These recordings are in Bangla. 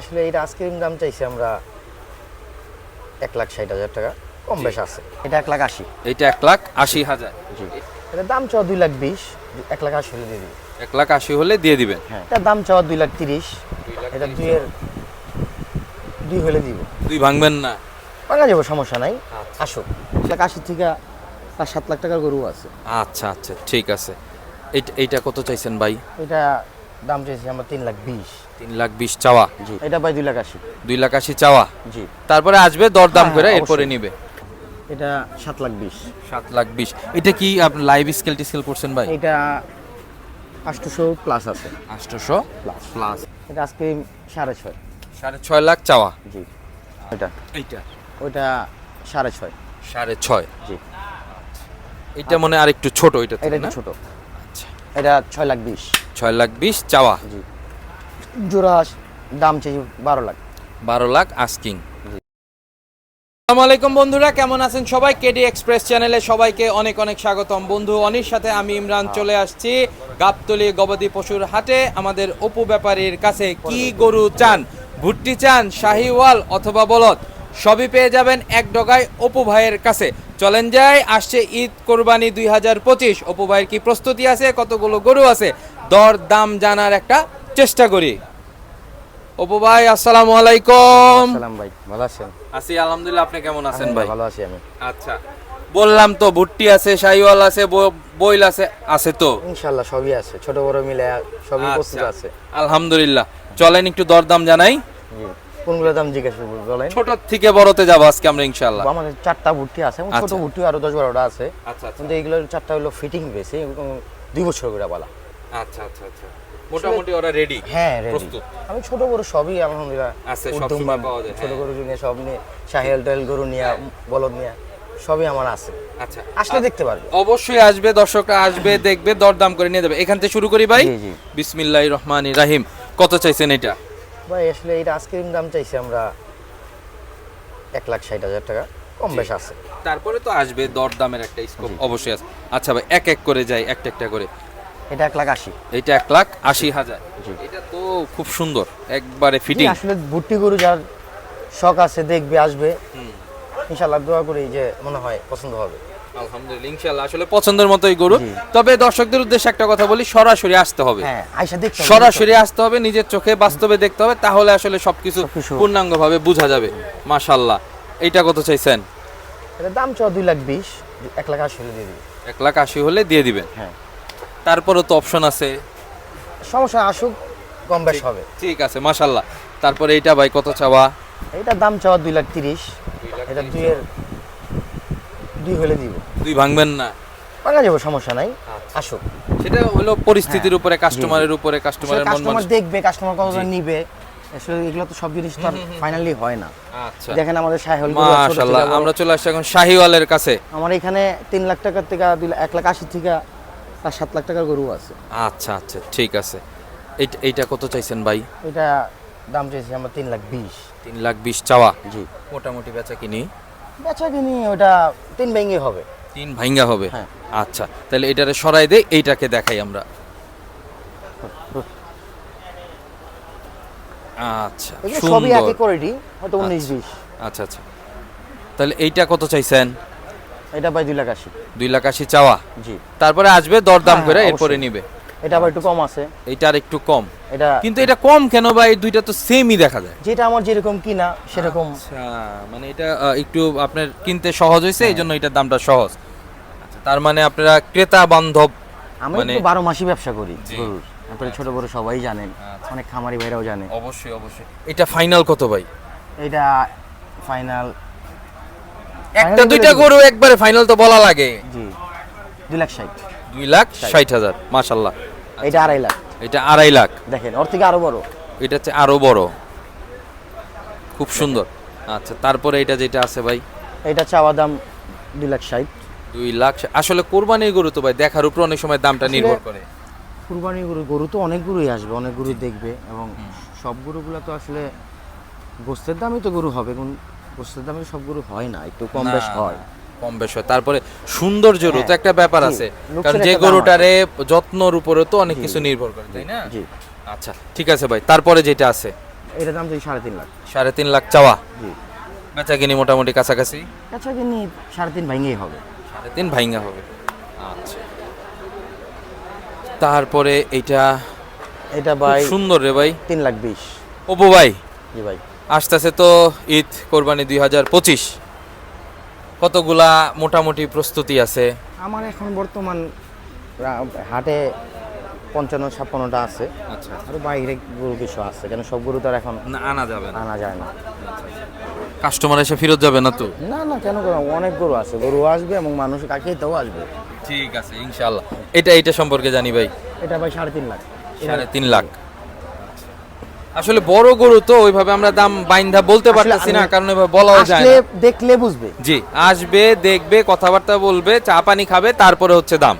আসলে এটা আইসক্রিম দাম চাইছি আমরা এক লাখ ষাট হাজার টাকা। কম বেশ আছে। এটা এক লাখ আশি। এইটা এক লাখ আশি হাজার। জি। এটা দাম চাওয়া দুই লাখ বিশ এক লাখ আশি হলে দিয়ে দিবি। এক লাখ আশি হলে দিয়ে দিবেন। হ্যাঁ। এটা দাম চাওয়া দুই লাখ তিরিশ এটা দুইয়ের দুই হলে দিব। দুই ভাঙবেন না। ভাঙা যাব সমস্যা নাই। আচ্ছা। আসুক এক লাখ আশি থেকে পাঁচ সাত লাখ টাকার গরু আছে। আচ্ছা আচ্ছা ঠিক আছে। এইটা এইটা কত চাইছেন ভাই? এটা দাম চাইছি আমরা তিন লাখ বিশ। তিন লাখ বিশ চাওয়া? জি। এটা ভাই দুই লাখ আশি। দুই লাখ আশি চাওয়া? জি। তারপরে আসবে দরদাম হ্যাঁ, করে এরপরে নিবে? এটা সাত লাখ বিশ। সাত লাখ বিশ। এটা কি আপনি লাইভ স্কেল টিস্কেল করছেন ভাই? এটা আটশোশো প্লাস আছে। আটশোশো প্লাস প্লাস এটা আজকে সাড়ে ছয়। সাড়ে ছয় লাখ চাওয়া? জি। ওইটা এইটা? ওইটা সাড়ে ছয়। সাড়ে ছয়? জি। এটা মনে আর একটু ছোট এটা এটা ছোট। এটা ছয় লাখ বিশ। ছয় লাখ বিশ চাওয়া? জি। জোড়া দাম চাই বারো লাখ। বারো লাখ আস্কিং আসসালামু আলাইকুম বন্ধুরা কেমন আছেন সবাই? কেডি এক্সপ্রেস চ্যানেলে সবাইকে অনেক অনেক স্বাগতম। বন্ধু অনির সাথে আমি ইমরান চলে আসছি গাবতলি গবাদি পশুর হাটে। আমাদের অপু ব্যাপারীর কাছে কি গরু চান? ভুট্টি চান শাহিওয়াল অথবা বলদ? সবই পেয়ে যাবেন এক ডগায় অপু ভাইয়ের কাছে। চলেন যাই আসছে ঈদ কোরবানি দুই হাজার পঁচিশ। অপু ভাইয়ের কি প্রস্তুতি আছে? কতগুলো গরু আছে? দর দাম জানার একটা চেষ্টা করি। অপু ভাই আসসালামু আলাইকুম। সালাম ভাই ভালো আছেন? আছি আলহামদুলিল্লাহ আপনি কেমন আছেন ভাই? ভালো আছি আমি। আচ্ছা বললাম তো ভুট্টি আছে শাহিওয়াল আছে বইল আছে আছে তো? ইনশাল্লাহ সবই আছে ছোট বড় মিলে সবই প্রস্তুত আচ্ছা। আছে। আলহামদুলিল্লাহ। চলেন একটু দরদাম জানাই। কোনগুলো দাম জিজ্ঞাসা করব বলেন। ছোট থেকে বড়তে যাব আজকে আমরা ইনশাআল্লাহ। আমাদের চারটা ভুট্টি আছে এবং ছোট আচ্ছা। আরও দশ বারোটা আছে। আচ্ছা আচ্ছা। কিন্তু এইগুলোর চারটা হলো ফিটিং বেশি দুই বছর করে বলা। আচ্ছা আচ্ছা আচ্ছা। মোটামুটি ওরা রেডি হ্যাঁ প্রস্তুত। আমি ছোট বড় সবই আলহামদুলিল্লাহ আছে, উদ্যম পাওয়া যায়, ছোট হ্যাঁ। গরু নিয়ে সব নিয়ে সাহেল টেল গরু নিয়ে বলদ নিয়ে সবই আমার আছে। আচ্ছা। আসলে দেখতে পারবে। অবশ্যই আসবে দর্শকরা আসবে দেখবে দরদাম করে নিয়ে যাবে। এখান থেকে শুরু করি ভাই। জি। রহমান রাহিম। কত চাইছেন এটা? ভাই আসলে এটা আইসক্রিম দাম চাইছি আমরা এক লাখ ষাট হাজার টাকা। কম বেশ আছে। তারপরে তো আসবে দরদামের একটা স্কোপ অবশ্যই আছে। আচ্ছা ভাই এক এক করে যাই একটা একটা করে। এটা এক লাখ আশি। এটা এক লাখ আশি হাজার। এটা তো খুব সুন্দর একবারে ফিটিং আসলে ভুট্টি গরু যার শখ আছে দেখবে আসবে। ইনশাল্লাহ দোয়া করি যে মনে হয় পছন্দ হবে। আলহামদুলিল্লাহ ইনশাআল্লাহ। আসলে পছন্দের মতোই গরু। তবে দর্শকদের উদ্দেশ্যে একটা কথা বলি সরাসরি আসতে হবে। হ্যাঁ। সরাসরি আসতে হবে নিজের চোখে বাস্তবে দেখতে হবে তাহলে আসলে সবকিছু। পূর্ণাঙ্গভাবে বোঝা যাবে। মাশাল্লাহ এইটা কত চাইছেন? এটা দাম চাওয়া দুই লাখ বিশ এক লাখ আশি হলে দিয়ে দিবি। এক লাখ আশি হলে দিয়ে দিবেন? হ্যাঁ। তারপরে তো অপশন আছে। সমস্যা আসুক কম বেশ হবে। ঠিক আছে মাশাল্লাহ তারপরে এইটা ভাই কত চাওয়া? এটা দাম চাওয়া দুই লাখ তিরিশ। এটা দুইয়ের দুই হলে দিব। দুই ভাঙবেন না? পাকা যাব সমস্যা নাই। আসুক। সেটা হলো পরিস্থিতির উপরে কাস্টমারের উপরে কাস্টমারের মন কাস্টমার দেখবে কাস্টমার কতটা নিবে। আসলে এগুলো তো সব জিনিস তো ফাইনালি হয় না। আচ্ছা। দেখেন আমাদের সাহেল মাশাল্লাহ আমরা চলে আসছি এখন শাহিওয়ালের কাছে। আমার এখানে তিন লাখ টাকার থেকে দুই লাখ- এক লাখ আশি থেকে পাঁচ সাত লাখ টাকার গরু আছে। আচ্ছা আচ্ছা ঠিক আছে। এইটা এইটা কত চাইছেন ভাই? এটা দাম চাইছি আমরা তিন লাখ বিশ। তিন লাখ বিশ চাওয়া। জি। মোটামুটি বেচা কিনি। বেচা কিনি ওটা তিন ব্যাঙ্গে হবে। তিন ভাঙ্গা হবে? হ্যাঁ। আচ্ছা তাহলে এটারে সরাই দেই এইটাকে দেখাই আমরা। আচ্ছা এগুলো সবই সুন্দর। একই কোয়ালিটি হয়তো উনিশ বিশ। আচ্ছা আচ্ছা। তাহলে এইটা কত চাইছেন? এটা ভাই দুই লাখ আশি। দুই লাখ আশি চাওয়া? জি। তারপরে আসবে দরদাম হ্যাঁ, করে অবশ্যই। এরপরে নিবে। এটা আবার একটু কম আছে। এইটা আর একটু কম। এটা কিন্তু এটা কম কেন ভাই দুইটা তো সেমই দেখা যায়। যেটা আমার যেরকম কিনা সেরকম। আচ্ছা মানে এটা একটু আপনার কিনতে সহজ হয়েছে হ্যাঁ। এই জন্য এটার দামটা সহজ। আচ্ছা তার মানে আপনারা ক্রেতা বান্ধব আমি মানে- তো বারো মাসই ব্যবসা করি গরুর। ছোট বড় সবাই জানেন আচ্ছা। অনেক খামারি ভাইরাও জানে। অবশ্যই অবশ্যই। এটা ফাইনাল কত ভাই? এটা ফাইনাল একটা দুইটা গরু একবারে ফাইনাল তো বলা লাগে। জি দুই লাখ ষাট। দুই লাখ ষাট হাজার মাশাল্লাহ। এটা আড়াই লাখ। এটা আড়াই লাখ। দেখেন ওর থেকে আরও বড়। এটা হচ্ছে আরও বড়। খুব সুন্দর। আচ্ছা তারপরে এটা যেটা আছে ভাই? এটা চাওয়া দাম দুই লাখ ষাট। দুই লাখ আসলে কোরবানির গরু তো ভাই দেখার উপর অনেক সময় দামটা নির্ভর করে। কুরবানি গরু গরু তো অনেক গরুই আসবে অনেক গরু দেখবে এবং সব গরুগুলো তো আসলে গোস্তের দামই তো গরু হবে কোন গোস্তের দামে সব গরু হয় না একটু কম বেশ হয়। কম বেশ হয়। তারপরে সৌন্দর্যেরও তো হ্যাঁ, একটা ব্যাপার আছে। কারণ যে গরুটারে যত্নর উপরে তো অনেক কিছু নির্ভর করে তাই না? আচ্ছা ঠিক আছে ভাই। তারপরে যেটা আছে? এটা দাম চাই সাড়ে তিন লাখ। সাড়ে তিন লাখ চাওয়া। বেচা কিনি মোটামুটি কাছাকাছি? কিনি সাড়ে তিন ভাঙেই হবে। সাড়ে তিন হবে। আচ্ছা। তারপরে এইটা এটা ভাই সুন্দর রে ভাই। তিন লাখ বিশ। ওপো ভাই। জি ভাই। আসতেছে তো ঈদ কোরবানি দুই হাজার পঁচিশ। কতগুলা মোটামুটি প্রস্তুতি আছে? আমার এখন বর্তমান হাটে পঞ্চান্ন ছাপ্পান্নটা আছে। আচ্ছা আর বাইরে গরু কিছু আছে কেন সব গরু তো আর এখন না আনা যাবে না। আনা যায় না। কাস্টমার এসে ফেরত যাবে না তো? না না কেন করো অনেক গরু আছে। গরু আসবে এবং মানুষ কাকিয়েতেও আসবে। ঠিক আছে ইনশাল্লাহ এটা এটা সম্পর্কে জানি ভাই। এটা ভাই সাড়ে তিন লাখ। সাড়ে তিন লাখ। আসলে বড় গরু তো ওইভাবে আমরা দাম বাইন্ধা বলতে পারতেছি না কারণ ওইভাবে বলাও যায় আসলে না। দেখলে বুঝবে। জি আসবে দেখবে কথাবার্তা বলবে চা পানি খাবে তারপরে হচ্ছে দাম।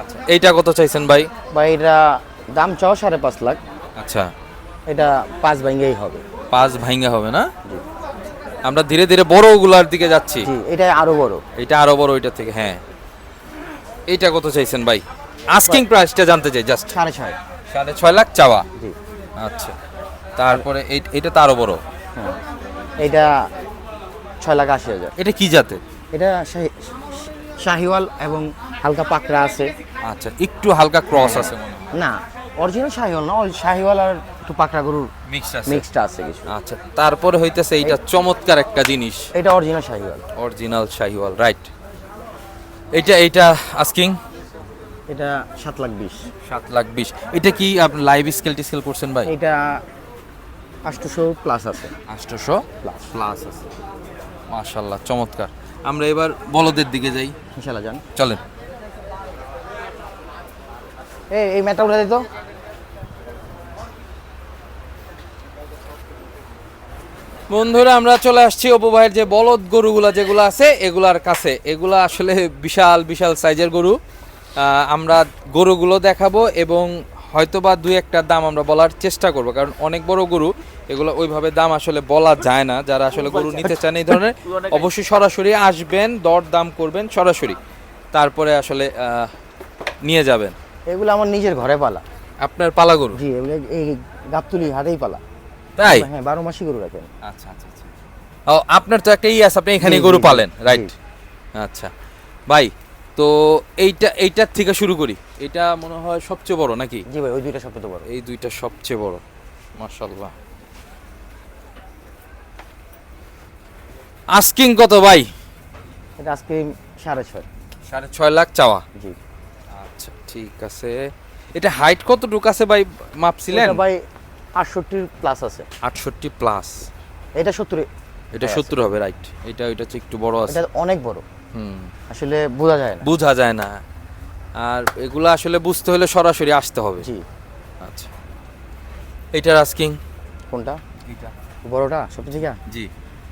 আচ্ছা এইটা কত চাইছেন ভাই? বা এটা দাম চাও সাড়ে পাঁচ লাখ। আচ্ছা। এটা পাঁচ ভাঙ্গেই হবে। পাঁচ ভাইঙ্গা হবে না? আমরা ধীরে ধীরে বড়গুলার দিকে যাচ্ছি। জি এটা আরও বড়। এটা আরও বড় ওইটা থেকে হ্যাঁ। এইটা কত চাইছেন ভাই? আস্কিং প্রাইসটা জানতে চাই জাস্ট সাড়ে ছয়। সাড়ে ছয় লাখ চাওয়া। জি। আচ্ছা। তারপরে এটা তো আরও বড়? হ্যাঁ এটা ছয় লাখ আশি হাজার। এটা কি জাতে এটা শাহিওয়াল এবং হালকা পাকড়া আছে। আচ্ছা একটু হালকা ক্রস আছে না অরিজিনাল শাহিওয়াল না শাহিওয়াল আর একটু পাকড়া গরুর মিক্স আছে। মিক্সটা আছে কিছু। আচ্ছা তারপরে হইতেছে এইটা চমৎকার একটা জিনিস। এটা original Sahiwal. Original Sahiwal right এইটা এইটা আস্কিং? এটা সাত লাখ বিশ। সাত লাখ বিশ। এটা কি আপনি লাইভ স্কেল টিস্কেল করছেন ভাই? এটা আটশোশো প্লাস আছে। আষ্টশো প্লাস প্লাস আছে। মাশাল্লাহ চমৎকার। আমরা এবার বলদের দিকে যাই। ইনশাল্লাহ যান। চলেন। এই এই ম্যাটটা উঠে দিত বন্ধুরা আমরা চলে আসছি অপু ভাইয়ের যে বলদ গরুগুলা যেগুলো আছে এগুলার কাছে। এগুলা আসলে বিশাল বিশাল সাইজের গরু। আমরা গরুগুলো দেখাবো এবং হয়তোবা দুই একটা দাম আমরা বলার চেষ্টা করব। কারণ অনেক বড় গরু এগুলো ওইভাবে দাম আসলে বলা যায় না। যারা আসলে গরু নিতে চান এই ধরনের অবশ্যই সরাসরি আসবেন দর দাম করবেন সরাসরি। তারপরে আসলে নিয়ে যাবেন। এগুলো আমার নিজের ঘরে পালা। আপনার পালা গরু? জি এগুলো এই গাবতুলি হাটেই পালা। তাই? হ্যাঁ বারো মাসি গরু রাখেন। আচ্ছা আচ্ছা আচ্ছা। ও আপনার তো একটা ই আছে আপনি এখানে গরু পালেন রাইট? আচ্ছা। ভাই তো এইটা এইটার থেকে শুরু করি। এটা মনে হয় সবচেয়ে বড় নাকি? জি ভাই ওই দুইটা সবচেয়ে বড়। এই দুইটা সবচেয়ে বড়। মাশাল্লাহ আস্কিং কত ভাই? এটা আজকে সাড়ে ছয়। সাড়ে ছয় লাখ চাওয়া? জি। আচ্ছা ঠিক আছে। এটা হাইট কতটুকু আছে ভাই মাপছিলেন? ভাই আটষট্টির প্লাস আছে। আটষট্টি প্লাস এটা সত্তর। এটা। সত্তর হবে রাইট এটা ওইটা একটু বড় আছে। এটা অনেক বড়। আসলে বোঝা যায় না। বোঝা যায় না। আর এগুলো আসলে বুঝতে হলে সরাসরি আসতে হবে। জি। আচ্ছা। এইটার আস্কিং কোনটা? বড়টা? সবচেয়ে ঠিক জি।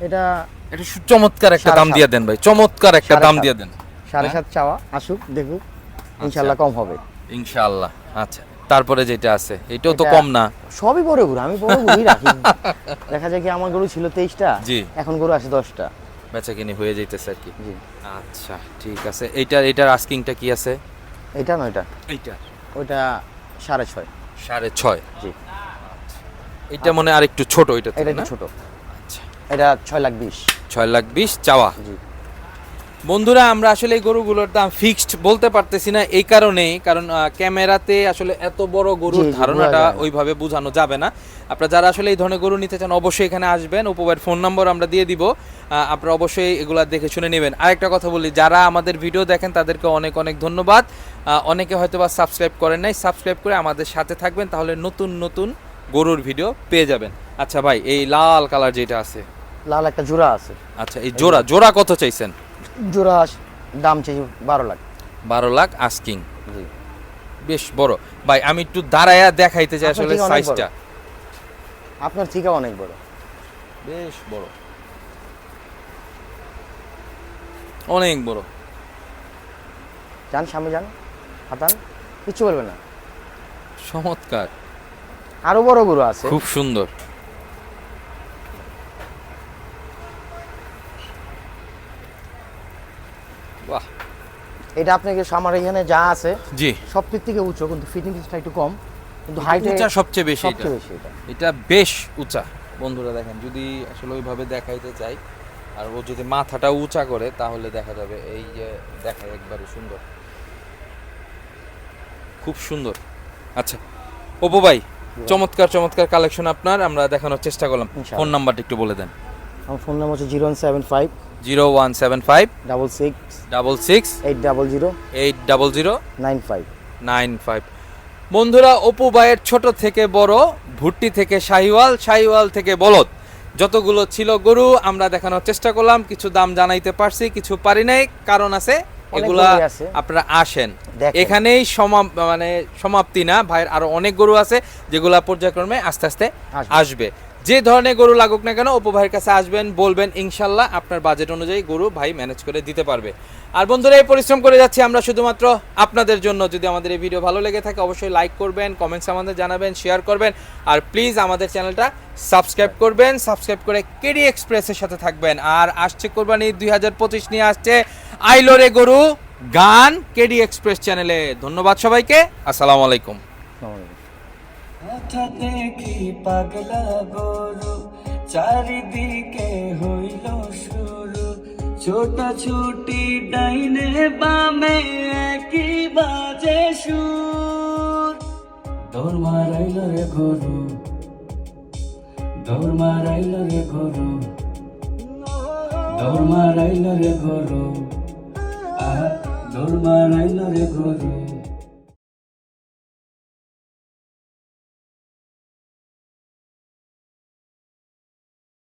এটা এটা চমৎকার একটা দাম দিয়ে দেন ভাই। চমৎকার একটা দাম দিয়ে দেন। সাড়ে হ্যাঁ? সাত চাওয়া। আসুক দেখুক। ইনশাল্লাহ কম হবে। ইনশাআল্লাহ। আচ্ছা। তারপরে যেটা আছে এটাও তো কম না। সবই বড় গরু। আমি বড় গরুই রাখি। দেখা যায় কি আমার গরু ছিল তেইশটা জি। এখন গরু আছে দশটা। বেচা কিনে হয়ে যাইতেছে আর কি। জি। আচ্ছা ঠিক আছে। এইটার এটার আস্কিংটা কি আছে? এটা নয়টা এইটা। ওইটা সাড়ে ছয়। সাড়ে ছয়? জি। এটা মনে আর একটু ছোট এটা এটা একটু ছোট। আচ্ছা। এটা ছয় লাখ বিশ। ছয় লাখ বিশ চাওয়া। জি। বন্ধুরা আমরা আসলে এই গরুগুলোর দাম ফিক্সড বলতে পারতেছি না এই কারণেই কারণ আহ, ক্যামেরাতে আসলে এত বড় গরুর ধারণাটা। ওইভাবে বোঝানো যাবে না। আপনারা যারা আসলে এই ধরনের গরু নিতে চান অবশ্যই এখানে আসবেন। উপবার ফোন নম্বর আমরা দিয়ে দিব। আপনারা অবশ্যই এগুলা দেখে শুনে নেবেন। আরেকটা কথা বলি যারা আমাদের ভিডিও দেখেন তাদেরকে অনেক অনেক ধন্যবাদ। অনেকে হয়তো বা সাবস্ক্রাইব করেন নাই সাবস্ক্রাইব করে আমাদের সাথে থাকবেন তাহলে নতুন নতুন গরুর ভিডিও পেয়ে যাবেন। আচ্ছা ভাই এই লাল কালার যেটা আছে। লাল একটা জোড়া আছে। আচ্ছা এই জোড়া জোড়া কত চাইছেন? জোড়া দাম চাই বারো লাখ। বারো লাখ আস্কিং বেশ বড়। ভাই আমি একটু দাঁড়ায়া দেখাইতে চাই আসলে সাইজটা আপনার থেকে অনেক বড়। বেশ বড়। অনেক বড়। যান সামনে যান হাতান কিচ্ছু বলবে না। চমৎকার। আরও বড় গরু আছে। খুব সুন্দর। এটা আপনাকে আমার এখানে যা আছে জি। সব দিক থেকে উঁচু কিন্তু ফিটিংসটা একটু কম। কিন্তু হাইটে উঁচা সবচেয়ে বেশি এটা। সবচেয়ে বেশি এটা। এটা বেশ উঁচা। বন্ধুরা দেখেন যদি আসলে ওইভাবে দেখাইতে চাই আর ও যদি মাথাটা উঁচা করে তাহলে দেখা যাবে এই যে দেখায় একবারে সুন্দর। খুব সুন্দর। আচ্ছা অপু ভাই চমৎকার চমৎকার কালেকশন আপনার। আমরা দেখানোর চেষ্টা করলাম। ফোন নাম্বারটা একটু বলে দেন। আমার ফোন নাম্বার হচ্ছে zero one seven five zero one seven five double six double six eight double zero eight double zero nine five nine five বন্ধুরা অপু ভাইয়ের ছোট থেকে বড় ভুট্টি থেকে শাহিওয়াল শাহিওয়াল থেকে বলদ। যতগুলো ছিল গরু আমরা দেখানোর চেষ্টা করলাম কিছু দাম জানাইতে পারছি কিছু পারি নাই কারণ আছে এগুলা আপনারা আসেন। এখানেই মানে সমাপ্তি না ভাইয়ের আরও অনেক গরু আছে যেগুলা পর্যায়ক্রমে আস্তে আস্তে আসবে। যে ধরনের গরু লাগুক না কেন, অপু কাছে আসবেন, বলবেন, ইনশাল্লাহ আপনার বাজেট অনুযায়ী গরু ভাই ম্যানেজ করে দিতে পারবে। আর বন্ধুরা, এই পরিশ্রম করে যাচ্ছি আমরা শুধুমাত্র আপনাদের জন্য। যদি আমাদের এই ভিডিও ভালো লেগে থাকে, অবশ্যই লাইক করবেন কমেন্টস আমাদের জানাবেন শেয়ার করবেন। আর প্লিজ আমাদের চ্যানেলটা সাবস্ক্রাইব করবেন সাবস্ক্রাইব করে কেডি এক্সপ্রেসের সাথে থাকবেন। আর আসছে কোরবানি দুই হাজার পঁচিশ নিয়ে আসছে আইলোরে গরু গান কেডি এক্সপ্রেস চ্যানেলে ধন্যবাদ সবাইকে, আসসালামু আলাইকুম। মাথা দেখি পাগলা গরু, চারিদিকে হইল শুরু। ছোট ছুটি ডাইনে বামে একই বাজে সুর। দৌড় মারাইল রে গরু, দৌড় মারাইল রে গরু। দৌড় মারাইল রে গরু দৌড় মারাইল রে গরু।